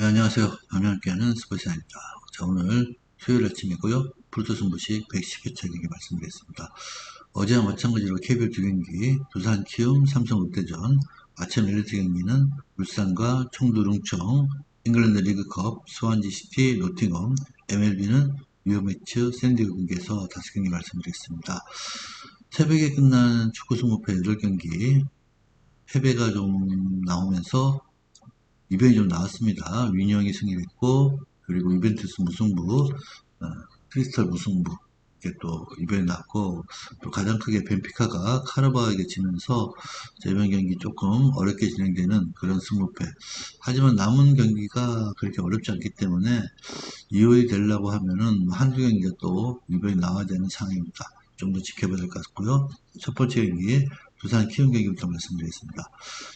네, 안녕하세요. 방면께하는 스포츠입니다. 자, 오늘 수요일 아침이고요. 풀도 승부시 110회차 경기 말씀드리겠습니다. 어제와 마찬가지로 KBO 두 경기, 두산 키움, 삼성 롯데전, 아침 엘리트 경기는 울산과 청두 릉청, 잉글랜드 리그컵, 스완지 시티, 노팅엄, MLB는 뉴욕매츠, 샌디에고 경기에서 다섯 경기 말씀드리겠습니다. 새벽에 끝난 축구 승부패 8경기, 패배가 좀 나오면서 이변이 좀 나왔습니다. 윈형이 승리했고 그리고 이벤트스 무승부, 어, 크리스탈 무승부 이게 또 이변이 났고 또 가장 크게 벤피카가 카르바에게 지면서 이번 경기 조금 어렵게 진행되는 그런 승부패. 하지만 남은 경기가 그렇게 어렵지 않기 때문에 이호이 되려고 하면은 한두 경기가 또 이변이 나와야 되는 상황입니다. 좀 더 지켜봐야 될 것 같고요. 첫 번째 경기 부산 키움 경기부터 말씀드리겠습니다.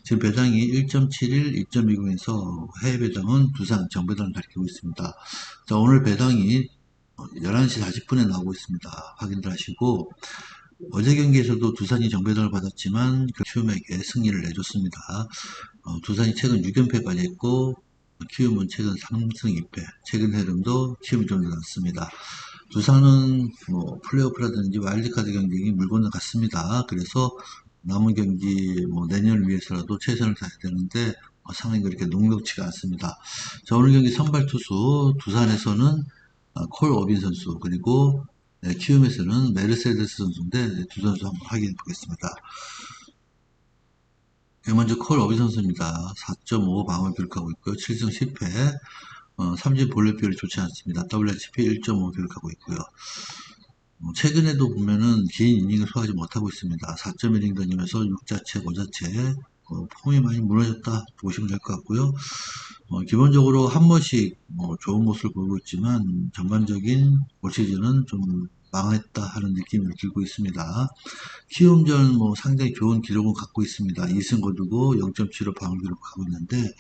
지금 배당이 1.71, 2.20에서 해외 배당은 두산 정배당을 가리키고 있습니다. 자, 오늘 배당이 11시 40분에 나오고 있습니다. 확인들 하시고 어제 경기에서도 두산이 정배당을 받았지만 그 키움에게 승리를 내줬습니다. 어, 두산이 최근 6연패까지 했고 키움은 최근 3승 2패 최근 흐름도 키움이 좀더 낫습니다. 두산은 뭐 플레이오프라든지 와일드카드 경쟁이 물건을 같습니다. 그래서 남은 경기 뭐 내년을 위해서라도 최선을 다해야 되는데 어, 상황이 그렇게 녹록치가 않습니다. 자 오늘 경기 선발 투수 두산에서는 어, 콜 어빈 선수 그리고 네, 키움에서는 메르세데스 선수인데 네, 두 선수 한번 확인해 보겠습니다. 네, 먼저 콜 어빈 선수입니다. 4.5 방어를 기록하고 있고요. 7승 10패 어, 삼진 볼넷 비율이 좋지 않습니다. WHP 1.5 기록하고 있고요. 어, 최근에도 보면은 긴 이닝을 소화하지 못하고 있습니다. 4.1이닝 던지면서 6자체, 5자체 어, 폼이 많이 무너졌다 보시면 될 것 같고요. 어, 기본적으로 한 번씩 뭐 좋은 모습을 보이고 있지만 전반적인 올 시즌은 좀 망했다 하는 느낌을 들고 있습니다. 키움전 뭐 상당히 좋은 기록을 갖고 있습니다. 2승 거두고 0.75 방어 기록하고 있는데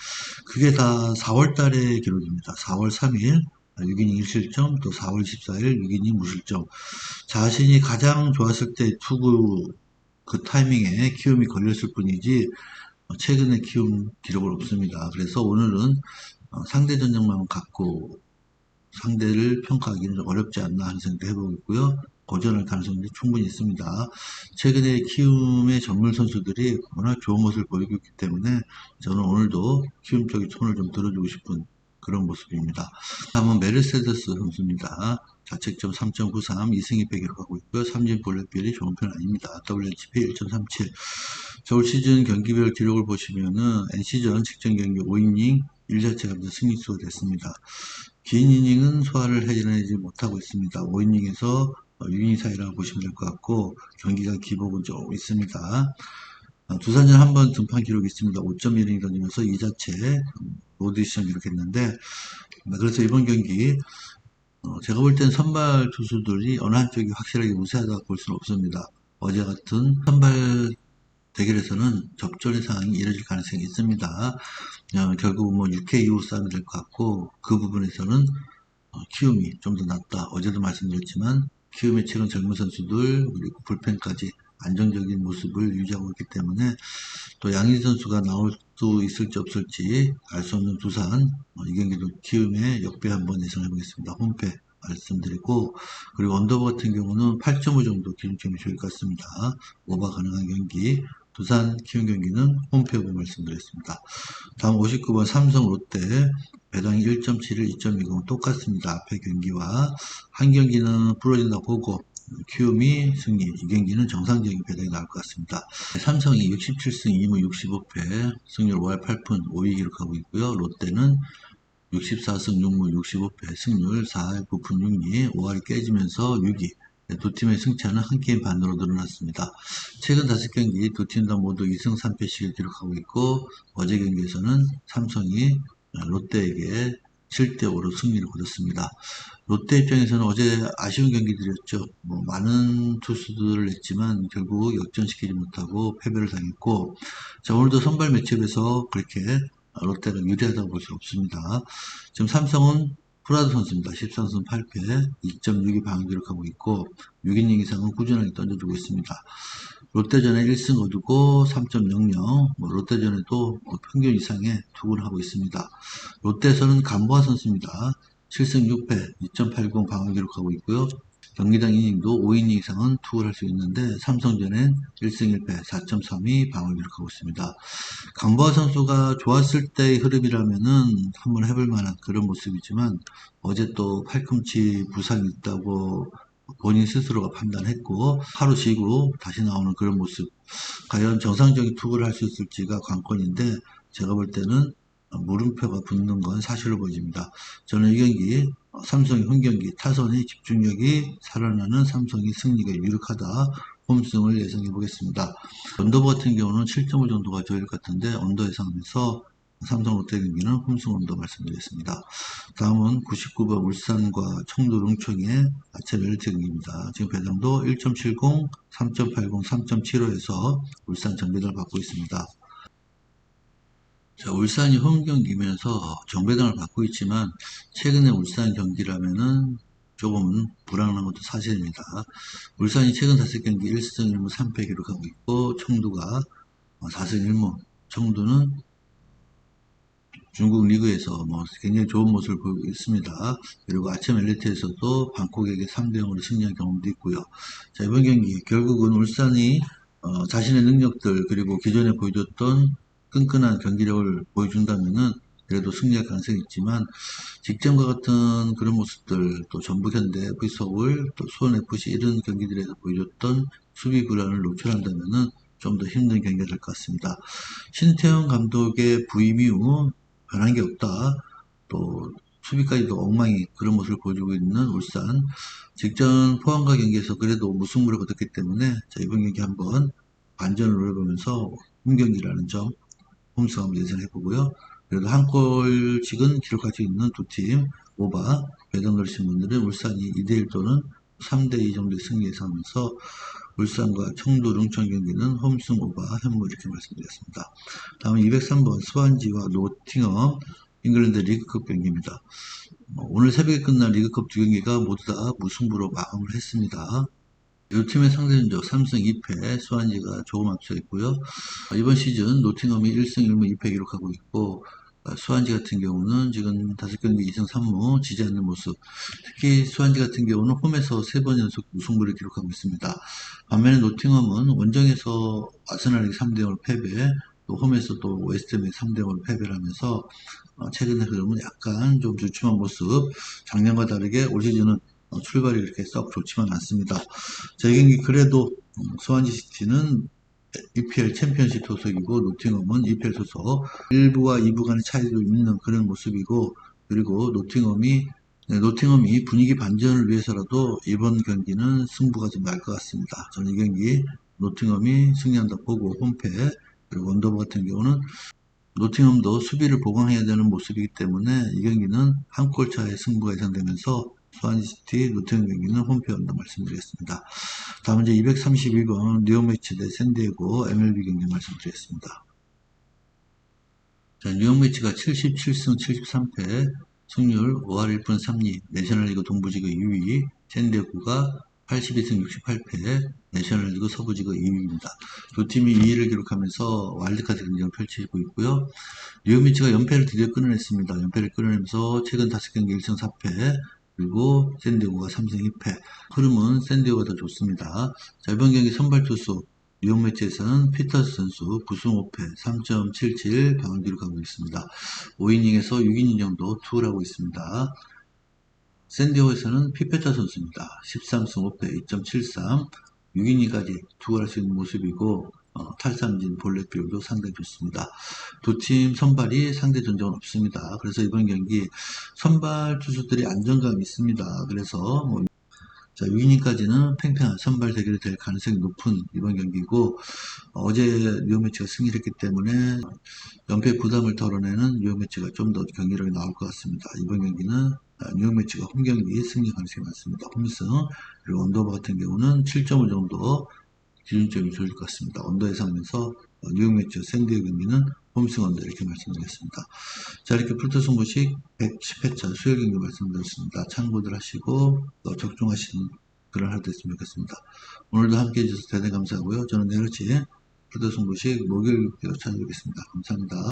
그게 다 4월 달의 기록입니다. 4월 3일 6이닝 1실점, 또 4월 14일 6이닝 무실점. 자신이 가장 좋았을 때 투구 그 타이밍에 키움이 걸렸을 뿐이지 어, 최근에 키움 기록은 없습니다. 그래서 오늘은 어, 상대 전적만 갖고 상대를 평가하기는 어렵지 않나 하는 생각도 해보고 있고요. 고전할 가능성도 충분히 있습니다. 최근에 키움의 전문 선수들이 워낙 좋은 모습을 보이고 있기 때문에 저는 오늘도 키움 쪽에 손을 좀 들어주고 싶은 그런 모습입니다. 다음은 메르세데스 선수입니다. 자책점 3.93, 2승 2패 기록하고 있고요. 삼진 볼넷 비율이 좋은 편 아닙니다. WHP 1.37. 올 시즌 경기별 기록을 보시면은 NC전 직전 경기 5이닝 1자체가 승리수가 됐습니다. 긴 이닝은 소화를 해내지 못하고 있습니다. 5이닝에서 6이닝 사이라고 보시면 될 것 같고 경기가 기복은 좀 있습니다. 어, 두산전 한 번 등판 기록이 있습니다. 5.1이닝 던지면서 2자체 로디션 기록했는데 그래서 이번 경기 어, 제가 볼 땐 선발 투수들이 어느 한쪽이 확실하게 우세하다고 볼 수는 없습니다. 어제 같은 선발 대결에서는 접전의 상황이 이뤄질 가능성이 있습니다. 어, 결국 뭐 6회 이후 싸움이 될 것 같고 그 부분에서는 어, 키움이 좀 더 낫다. 어제도 말씀드렸지만 키움의 최근 젊은 선수들 그리고 불펜까지 안정적인 모습을 유지하고 있기 때문에 또 양희 선수가 나올 수 있을지 없을지 알 수 없는 두산 어, 이 경기도 키움의 역배 한번 예상해 보겠습니다. 홈패 말씀드리고 그리고 언더버 같은 경우는 8.5 정도 기준점이 좋을 것 같습니다. 오버 가능한 경기 두산 키움 경기는 홈패 오버 말씀드렸습니다. 다음 59번 삼성 롯데 배당이 1.71, 2.20 똑같습니다. 앞에 경기와 한 경기는 부러진다 보고 키움이 승리, 이 경기는 정상적인 배당이 나올 것 같습니다. 삼성이 67승 2무 65패, 승률 5할 8푼 5위 기록하고 있고요. 롯데는 64승 6무 65패, 승률 4할 9푼 6리, 5할 깨지면서 6위. 두 팀의 승차는 한 게임 반으로 늘어났습니다. 최근 다섯 경기 두 팀 다 모두 2승 3패씩을 기록하고 있고 어제 경기에서는 삼성이 롯데에게 7대5로 승리를 거뒀습니다. 롯데 입장에서는 어제 아쉬운 경기들이었죠. 뭐 많은 투수들을 냈지만 결국 역전시키지 못하고 패배를 당했고 자 오늘도 선발 매치업에서 그렇게 롯데가 유리하다고 볼 수 없습니다. 지금 삼성은 프라드 선수입니다. 13승 8패 2.62 방어 기록하고 있고 6이닝 이상은 꾸준하게 던져주고 있습니다. 롯데전에 1승 거두고 3.00, 뭐 롯데전에도 뭐 평균 이상의 투구를 하고 있습니다. 롯데에서는 간보아 선수입니다. 7승 6패, 2.80 방어 기록하고 있고요. 경기당 이닝도 5이닝 이상은 투구를 할 수 있는데 삼성전엔 1승 1패 4.32 방어 기록하고 있습니다. 강보아 선수가 좋았을 때의 흐름이라면은 한번 해볼 만한 그런 모습이지만 어제 또 팔꿈치 부상이 있다고 본인 스스로가 판단했고 하루 쉬고 다시 나오는 그런 모습 과연 정상적인 투구를 할 수 있을지가 관건인데 제가 볼 때는 물음표가 붙는 건 사실로 보입니다. 저는 이 경기 삼성이 홈 경기 타선의 집중력이 살아나는 삼성이 승리가 유력하다 홈승을 예상해 보겠습니다. 언더버 같은 경우는 7.5 정도가 좋을 것 같은데 언더 예상하면서 삼성 롯데 경기는 홈승 언더 말씀드리겠습니다. 다음은 99번 울산과 청도 아침 멜트 경기입니다. 지금 배당도 1.70, 3.80, 3.75에서 울산 정배당을 받고 있습니다. 자, 울산이 홈 경기면서 정배당을 받고 있지만 최근에 울산 경기라면은 조금은 불안한 것도 사실입니다. 울산이 최근 5경기 1승 1무 3패 기록하고 있고 청두가 4승 1무 청두는 중국 리그에서 뭐 굉장히 좋은 모습을 보이고 있습니다. 그리고 아침 엘리트에서도 방콕에게 3대 0으로 승리한 경험도 있고요. 자, 이번 경기 결국은 울산이 어, 자신의 능력들 그리고 기존에 보여줬던 끈끈한 경기력을 보여준다면은 그래도 승리할 가능성이 있지만 직전과 같은 그런 모습들 또 전북현대, V서울, 또 수원FC 이런 경기들에서 보여줬던 수비 불안을 노출한다면은 좀 더 힘든 경기가 될 것 같습니다. 신태영 감독의 부임 이후 변한 게 없다. 또 수비까지도 엉망이 그런 모습을 보여주고 있는 울산. 직전 포항과 경기에서 그래도 무승부를 거뒀기 때문에 자, 이번 경기 한번 반전을 노려보면서 홈경기라는 점 홈스 한번 예상해 보고요. 그래도 한 골씩은 기록할 수 있는 두 팀 오바 배당 넣으신 분들은 울산이 2대1 또는 3대2 정도의 승리 예상하면서 울산과 청도 릉천 경기는 홈승 오바 현무 이렇게 말씀드렸습니다. 다음 203번 스완지와 노팅엄 잉글랜드 리그컵 경기입니다. 어, 오늘 새벽에 끝난 리그컵 두 경기가 모두 다 무승부로 마감을 했습니다. 이 팀의 상대전적 3승 2패 수완지가 조금 앞서 있고요. 이번 시즌 노팅엄이 1승 1무 2패 기록하고 있고 어, 수완지 같은 경우는 지금 5경기 2승 3무 지지 않는 모습 특히 수완지 같은 경우는 홈에서 3번 연속 우승부를 기록하고 있습니다. 반면에 노팅엄은 원정에서 아스날에게 3대0을 패배 또 홈에서 또 웨스트햄에 3대0을 패배를 하면서 어, 최근의 흐름은 약간 좀 주춤한 모습 작년과 다르게 올 시즌은 어, 출발이 그렇게 썩 좋지만 않습니다. 자, 이 경기 그래도 소환지 시티는 EPL 챔피언십 소속이고 노팅엄은 EPL 소속 1부와 2부 간의 차이도 있는 그런 모습이고 그리고 노팅엄이 네, 노팅엄이 분위기 반전을 위해서라도 이번 경기는 승부가 좀 날 것 같습니다. 저는 이 경기 노팅엄이 승리한다 보고 홈패 그리고 원더버 같은 경우는 노팅엄도 수비를 보강해야 되는 모습이기 때문에 이 경기는 한 골 차의 승부가 예상되면서 수완시티 노팅엄 경기는 홈페 언더 말씀드리겠습니다. 다음 이제 232번 뉴욕 매치 대 샌디에고 MLB 경기 말씀드리겠습니다. 자, 뉴욕 매치가 77승 73패 승률 5할 1분 3리 내셔널리그 동부지구 2위 샌디에고가 82승 68패 내셔널리그 서부지구 2위입니다. 두 팀이 2위를 기록하면서 와일드카드 경쟁을 펼치고 있고요. 뉴욕 매치가 연패를 드디어 끊어냈습니다. 연패를 끊어내면서 최근 5경기 1승 4패 그리고 샌디오가 3승 2패. 흐름은 샌디오가 더 좋습니다. 자, 이번 경기 선발 투수 뉴욕 매치에서는 피터스 선수 9승 5패 3.77 방을 기록하고 있습니다. 5이닝에서 6이닝 정도 투구를 하고 있습니다. 샌디오에서는 피페타 선수입니다. 13승 5패 2.73 6이닝까지 투구할 수 있는 모습이고 어, 탈삼진 볼넷 비율도 상당히 좋습니다. 두 팀 선발이 상대 전적은 없습니다. 그래서 이번 경기 선발 투수들이 안정감이 있습니다. 그래서 뭐 자, 6이닝까지는 팽팽한 선발 대결이 될 가능성이 높은 이번 경기고 어제 뉴욕 매치가 승리를 했기 때문에 연패 부담을 덜어내는 뉴욕 매치가 좀 더 경기력이 나올 것 같습니다. 이번 경기는 뉴욕 매치가 홈 경기 승리 가능성이 많습니다. 홈승 그리고 언더버 같은 경우는 7.5 정도 기준점이 좋을 것 같습니다. 언더 예상하면서 어, 뉴욕 매치 샌디에 경기는 홈승 언더 이렇게 말씀드렸습니다. 자 이렇게 풀트 승부식 110회차 수요 경기 말씀드렸습니다. 참고들 하시고 어, 적중하시는 그런 하루 됐으면 좋겠습니다. 오늘도 함께 해 주셔서 대단히 감사하고요. 저는 내일치 프로듀싱 부식 목요일 찾아뵙겠습니다. 감사합니다.